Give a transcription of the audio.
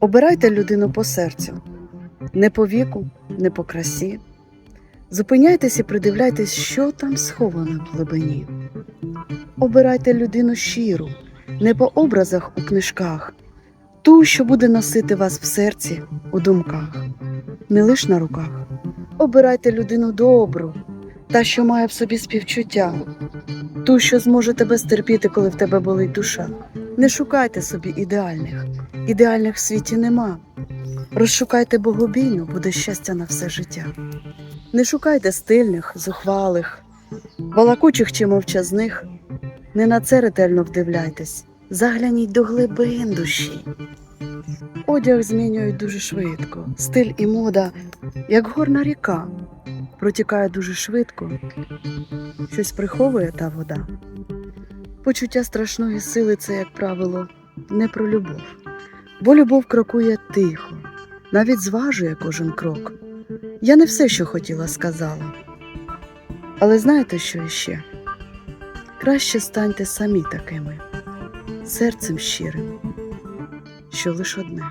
Обирайте людину по серцю, не по віку, не по красі. Зупиняйтесь і придивляйтесь, що там сховано в глибині. Обирайте людину щиру, не по образах у книжках, ту, що буде носити вас в серці, у думках, не лиш на руках. Обирайте людину добру, та, що має в собі співчуття, ту, що зможе тебе стерпіти, коли в тебе болить душа. Не шукайте собі ідеальних, ідеальних в світі нема. Розшукайте богобійну, буде щастя на все життя. Не шукайте стильних, зухвалих, балакучих чи мовчазних. Не на це ретельно вдивляйтесь, загляніть до глибин душі. Одяг змінюють дуже швидко, стиль і мода, як горна ріка, протікає дуже швидко, щось приховує та вода. Почуття страшної сили це, як правило, не про любов, бо любов крокує тихо, навіть зважує кожен крок. Я не все, що хотіла, сказала. Але знаєте, що іще? Краще станьте самі такими, серцем щирим, що лиш одне.